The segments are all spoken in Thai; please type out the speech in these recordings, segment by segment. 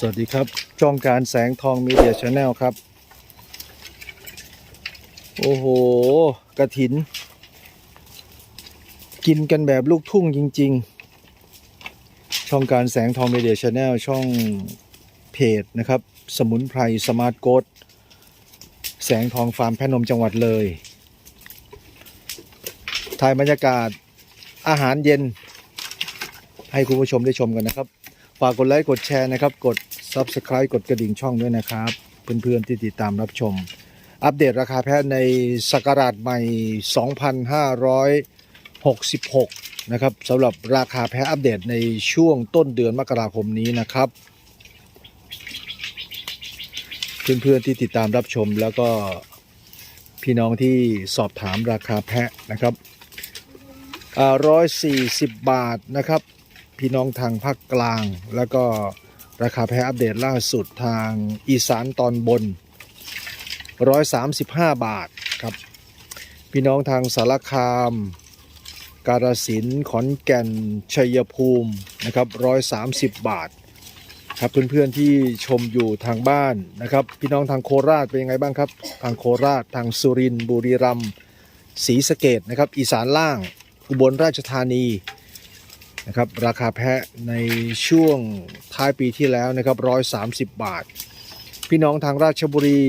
สวัสดีครับ ช่องการแสงทองมีเดียชาแนลครับ โอ้โหกระถิน กินกันแบบลูกทุ่งจริง ๆ ช่องการแสงทองมีเดียชาแนลช่องเพจนะครับ สมุนไพรสมาร์ทโกดแสงทองฟาร์มแพนมจังหวัดเลยถ่ายบรรยากาศอาหารเย็น ให้คุณผู้ชมได้ชมกันนะครับ ฝากกดไลค์ กดแชร์นะครับ กด Subscribe กดกระดิ่งช่องด้วยนะครับ เพื่อนๆที่ติดตามรับชม อัปเดตราคาแพะในศักราชใหม่ 2566 นะครับสำหรับราคาแพะอัปเดตในช่วงต้นเดือนมกราคมนี้นะครับ เพื่อนๆที่ติดตามรับชมแล้วก็พี่น้องที่สอบถามราคาแพะนะครับร้อยสี่สิบบาทนะครับ พี่น้องทางภาคกลางแล้วก็ ราคาแพะอัปเดตล่าสุดทางอีสานตอนบน 135 บาทครับ พี่น้องทางสารคาม กาฬสินธุขอนแก่น ชัยภูมินะครับ 130 บาท ครับเพื่อนๆที่ชมอยู่ทางบ้านนะครับ พี่น้องทางโคราชเป็นยังไงบ้างครับ ทางโคราชทางสุรินทร์บุรีรัมย์ศรีสะเกดนะครับ อีสานล่าง อุบลราชธานี นะครับราคาแพะในช่วงท้ายปีที่แล้วนะครับ130บาท พี่น้องทางราชบุรี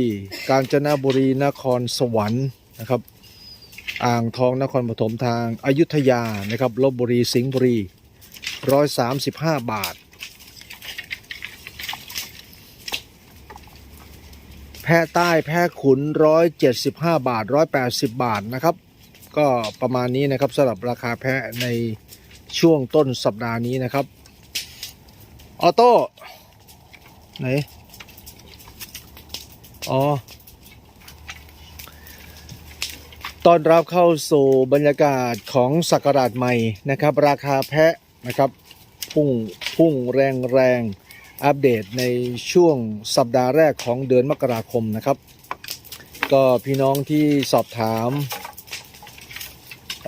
กาญจนบุรีนครสวรรค์นะครับอ่างทองนครปฐมทางอายุทยานะครับลบบุรีสิงห์บุรี135บาท แพะใต้แพะขุน 175 บาท 180 บาทนะครับ ก็ประมาณนี้นะครับสำหรับราคาแพะใน ช่วงต้นสัปดาห์นี้นะครับ ออโต้ ไหน อ๋อตอนรับเข้าสู่บรรยากาศของสักราชใหม่นะครับ ราคาแพะนะครับ พุ่งพุ่งแรงแรงอัปเดตในช่วงสัปดาห์แรกของเดือนมกราคมนะครับ ก็พี่น้องที่สอบถาม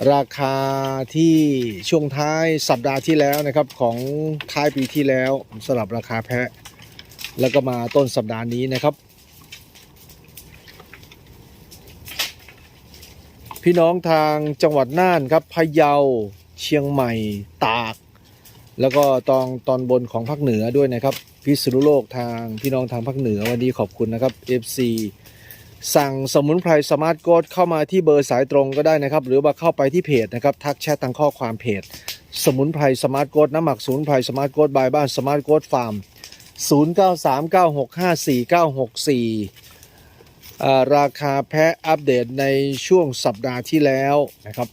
ราคาที่ช่วงท้ายสัปดาห์ที่แล้วนะครับของท้ายปีที่แล้วสำหรับราคาแพะ แล้วก็มาต้นสัปดาห์นี้นะครับ พี่น้องทางจังหวัดน่านครับพะเยาเชียงใหม่ตาก แล้วก็ตอนตอนบนของภาคเหนือด้วยนะครับ พิษณุโลกทางพี่น้องทางภาคเหนือวันนี้ขอบคุณนะครับ FC สั่งสมุนไพรสมาร์ทโกดเข้ามาที่เบอร์สายตรงก็ได้นะครับ หรือว่าเข้าไปที่เพจนะครับ ทักแชททางข้อความเพจ สมุนไพรสมาร์ทโกดน้ำหมักสมุนไพรสมาร์ทโกดบายบ้านสมาร์ทโกดฟาร์ม 0939654964อ่าราคาแพะอัปเดตในช่วงสัปดาห์ที่แล้วนะครับ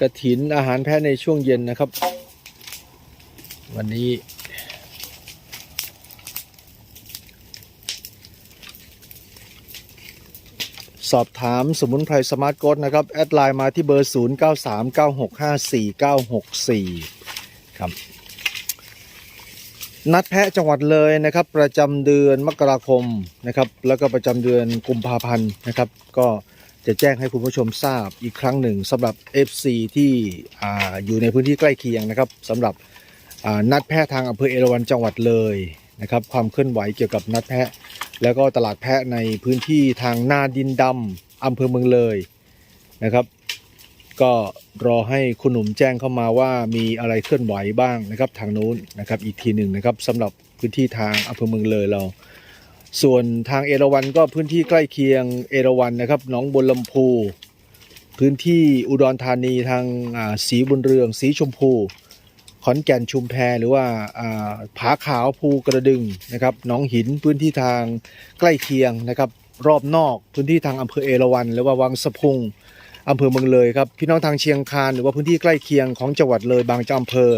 กระถินอาหารแพะในช่วงเย็นนะครับ วันนี้ สอบถามสมุนไพรสมาร์ทโกดนะครับ แอดไลน์มาที่เบอร์ 0939654964 ครับ นัดแพะจังหวัดเลยนะครับ ประจำเดือนมกราคมนะครับ แล้วก็ประจำเดือนกุมภาพันธ์นะครับ ก็จะแจ้งให้คุณผู้ชมทราบอีกครั้งหนึ่งสำหรับ FC ที่อ่อยู่ในพื้นที่ใกล้เคียงนะครับสำหรับ นัดแพะทางอำเภอเอราวัณจังหวัดเลยนะครับความเคลื่อนไหวเกี่ยวกับนัดแพะ แล้วก็ตลาดแพะในพื้นที่ทางนาดินดำอำเภอเมืองเลยนะครับ ก็รอให้คุณหนุ่มแจ้งเข้ามาว่ามีอะไรเคลื่อนไหวบ้างนะครับทางนู้นนะครับอีกทีหนึ่งนะครับสำหรับพื้นที่ทางอำเภอเมืองเลยเรา ส่วนทางเอราวัณก็พื้นที่ใกล้เคียงเอราวัณนะครับหนองบัวลำพูพื้นที่อุดรธานีทางสีบุญเรืองสีชมพู ขอนแก่นชุมแพหรือว่าผาขาวภูกระดึงนะครับหนองหินพื้นที่ทางใกล้เคียงนะครับ รอบนอกพื้นที่ทางอำเภอเอราวัณหรือว่าวังสะพุงอำเภอเมืองเลยครับพี่น้องทางเชียงคานหรือว่าพื้นที่ใกล้เคียงของจังหวัดเลยบางจำอำเภอ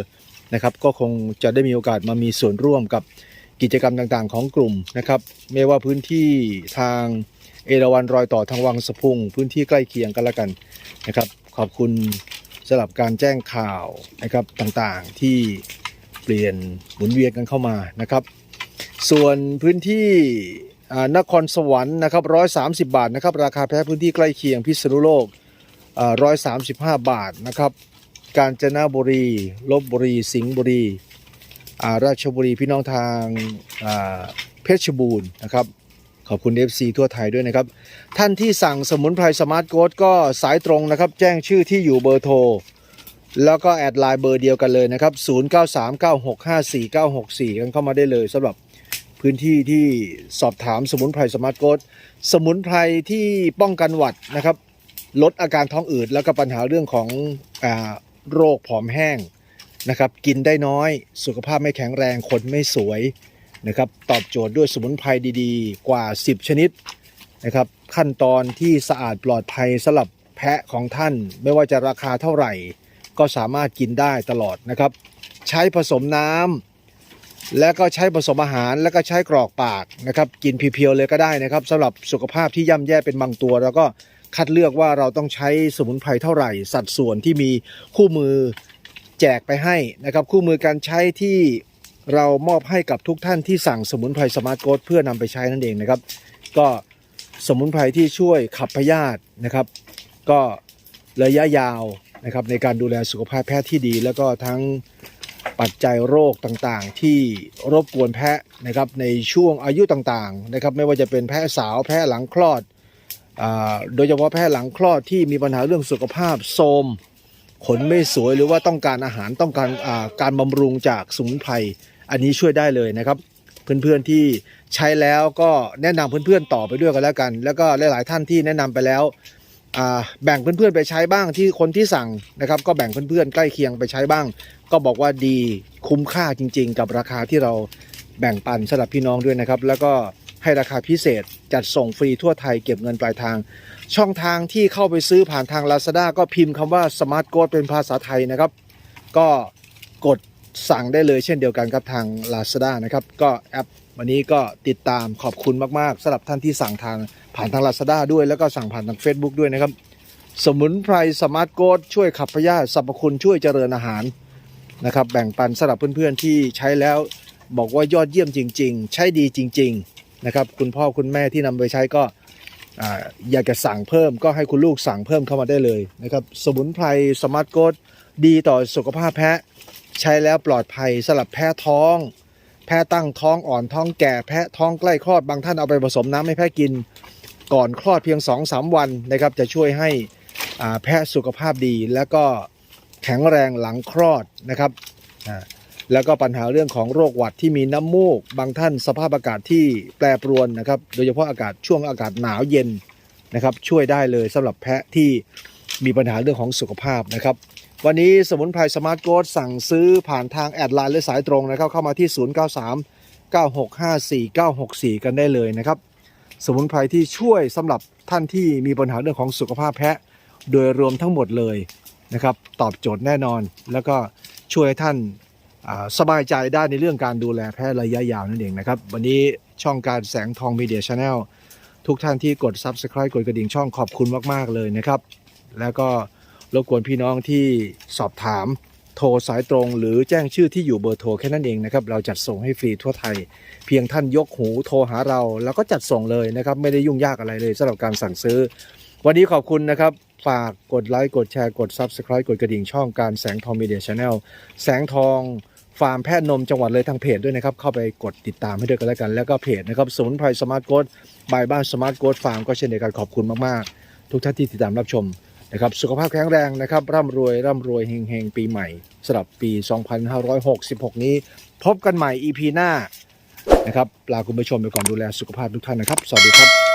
นะครับ ก็คงจะได้มีโอกาสมามีส่วนร่วมกับกิจกรรมต่างๆ ของกลุ่มนะครับไม่ว่าพื้นที่ทางเอราวัณรอยต่อทางวังสะพุง พื้นที่ใกล้เคียงกันละกันนะครับ ขอบคุณ สำหรับการแจ้งข่าวนะครับต่างๆที่เปลี่ยนหมุนเวียนกันเข้ามานะครับ ส่วนพื้นที่นครสวรรค์นะครับ130บาทนะครับ ราคาแพ้พื้นที่ใกล้เคียงพิษณุโลกร้อยสามสิบห้าบาทนะครับ กาญจนบุรีลบบุรี สิงห์บุรีราชบุรีพี่น้องทางเพชรบูรณ์นะครับ ขอบคุณ FC ทั่วไทยด้วยนะครับ ท่านที่สั่งสมุนไพรสมาร์ทโกดก็สายตรงนะครับ แจ้งชื่อที่อยู่เบอร์โทร แล้วก็แอดไลน์เบอร์เดียวกันเลยนะครับ 0939654964 กันเข้ามาได้เลยสำหรับพื้นที่ที่สอบถามสมุนไพรสมาร์ทโกดสมุนไพรที่ป้องกันหวัดนะครับ ลดอาการท้องอืดแล้วก็ปัญหาเรื่องของอโรคผอมแห้งนะครับ กินได้น้อย สุขภาพไม่แข็งแรงคนไม่สวย นะครับตอบโจทย์ด้วยสมุนไพรดีๆ กว่า 10 ชนิดนะครับขั้นตอนที่สะอาดปลอดภัยสำหรับแพะของท่าน ไม่ว่าจะราคาเท่าไหร่ ก็สามารถกินได้ตลอดนะครับ ใช้ผสมน้ำและก็ใช้ผสมอาหารแล้วก็ใช้กรอกปากนะครับ กินเพียวๆเลยก็ได้นะครับสำหรับสุขภาพที่ย่ำแย่เป็นบางตัว แล้วก็คัดเลือกว่าเราต้องใช้สมุนไพรเท่าไหร่ สัดส่วนที่มีคู่มือแจกไปให้นะครับ คู่มือการใช้ที่ เรามอบให้กับทุกท่านที่สั่งสมุนไพรสมาร์ทโกดเพื่อนำไปใช้นั่นเองนะครับ ก็สมุนไพรที่ช่วยขับพยาธินะครับ ก็ระยะยาวนะครับในการดูแลสุขภาพแพะที่ดี แล้วก็ทั้งปัจจัยโรคต่างๆ ที่รบกวนแพะนะครับในช่วงอายุต่างๆนะครับไม่ว่าจะเป็นแพะสาวแพะหลังคลอดอาโดยเฉพาะแพะหลังคลอดที่มีปัญหาเรื่องสุขภาพโทมขนไม่สวยหรือว่าต้องการอาหารต้องการอ่าการบำรุงจากสมุนไพร อันนี้ช่วยได้เลยนะครับ เพื่อนๆที่ใช้แล้วก็แนะนำเพื่อนๆต่อไปด้วยกันแล้วกัน แล้วก็หลายๆท่านที่แนะนำไปแล้วแบ่งเพื่อนๆไปใช้บ้างที่คนที่สั่งนะครับ ก็แบ่งเพื่อนๆใกล้เคียงไปใช้บ้าง ก็บอกว่าดีคุ้มค่าจริง ๆ กับราคาที่เราแบ่งปันสำหรับพี่น้องด้วยนะครับ แล้วก็ให้ราคาพิเศษจัดส่งฟรีทั่วไทยเก็บเงินปลายทาง ช่องทางที่เข้าไปซื้อผ่านทาง Lazada ก็พิมพ์คำว่า Smart Code เป็นภาษาไทยนะครับ ก็กด สั่งได้เลยเช่นเดียวกันครับทาง Lazada นะครับก็แอปวันนี้ก็ติดตามขอบคุณมาก ๆสำหรับท่านที่สั่งทางผ่านทาง Lazada ด้วยแล้วก็สั่งผ่านทาง Facebook ด้วยนะครับ สมุนไพรสมาร์ทโกดช่วยขับพยาธิสรรพคุณช่วยเจริญอาหารนะครับแบ่งปันสำหรับเพื่อนๆที่ใช้แล้วบอกว่ายอดเยี่ยมจริง ๆ ใช้ดีจริง ๆนะครับ คุณพ่อคุณแม่ที่นำไปใช้ก็ออยากจะสั่งเพิ่มก็ให้คุณลูกสั่งเพิ่มเข้ามาได้เลยนะครับ สมุนไพรสมาร์ทโกดดีต่อสุขภาพแพะ ใช้แล้วปลอดภัยสำหรับแพะท้อง แพะตั้งท้องอ่อนท้องแก่แพะท้องใกล้คลอดบางท่านเอาไปผสมน้ำให้แพะกิน ก่อนคลอดเพียง 2-3 วันนะครับ จะช่วยให้อาแพะสุขภาพดี แล้วก็แข็งแรงหลังคลอดนะครับแล้วก็ปัญหาเรื่องของโรคหวัดที่มีน้ำมูก บางท่านสภาพอากาศที่แปรปรวนนะครับ โดยเฉพาะอากาศช่วงอากาศหนาวเย็นนะครับ ช่วยได้เลยสำหรับแพะที่มีปัญหาเรื่องของสุขภาพนะครับ วันนี้สมุนไพรสมาร์ทโกดสั่งซื้อผ่านทางแอดไลน์หรือสายตรงนะครับเข้ามาที่ 093 9654 964 กันได้เลยนะครับ สมุนไพรที่ช่วยสำหรับท่านที่มีปัญหาเรื่องของสุขภาพแพะ โดยรวมทั้งหมดเลยนะครับตอบโจทย์แน่นอน แล้วก็ช่วยให้ท่านสบายใจได้ในเรื่องการดูแลแพะระยะยาวนั่นเองนะครับ วันนี้ช่องการแสงทองมีเดียชาแนลทุกท่านที่กด Subscribe กดกระดิ่งช่องขอบคุณมาก ๆ เลยนะครับ แล้วก็ รบกวนพี่น้องที่สอบถามโทรสายตรงหรือแจ้งชื่อที่อยู่เบอร์โทรแค่นั้นเองนะครับ เราจัดส่งให้ฟรีทั่วไทย เพียงท่านยกหูโทรหาเรา แล้วก็จัดส่งเลยนะครับ ไม่ได้ยุ่งยากอะไรเลยสำหรับการสั่งซื้อ วันนี้ขอบคุณนะครับ ฝากกดไลค์ กดแชร์ กด Subscribe กดกระดิ่งช่องการแสงทองมีเดียชาแนลแสงทองฟาร์มแพทย์นมจังหวัดเลยทางเพจด้วยนะครับ เข้าไปกดติดตามให้ด้วยกันแล้วกัน แล้วก็เพจนะครับสมุนไพรสมาร์ทโกดบายบ้านสมาร์ทโกดฟาร์มก็เช่นเดียวกันขอบคุณมากๆ ทุกท่านที่ติดตามรับชม นะครับสุขภาพแข็งแรงนะครับร่ำรวยร่ำรวยเฮงๆ ปีใหม่สำหรับปี 2566 นี้ พบกันใหม่ EP หน้านะครับลาคุณผู้ชมไปก่อนดูแลสุขภาพทุกท่านนะครับ สวัสดีครับ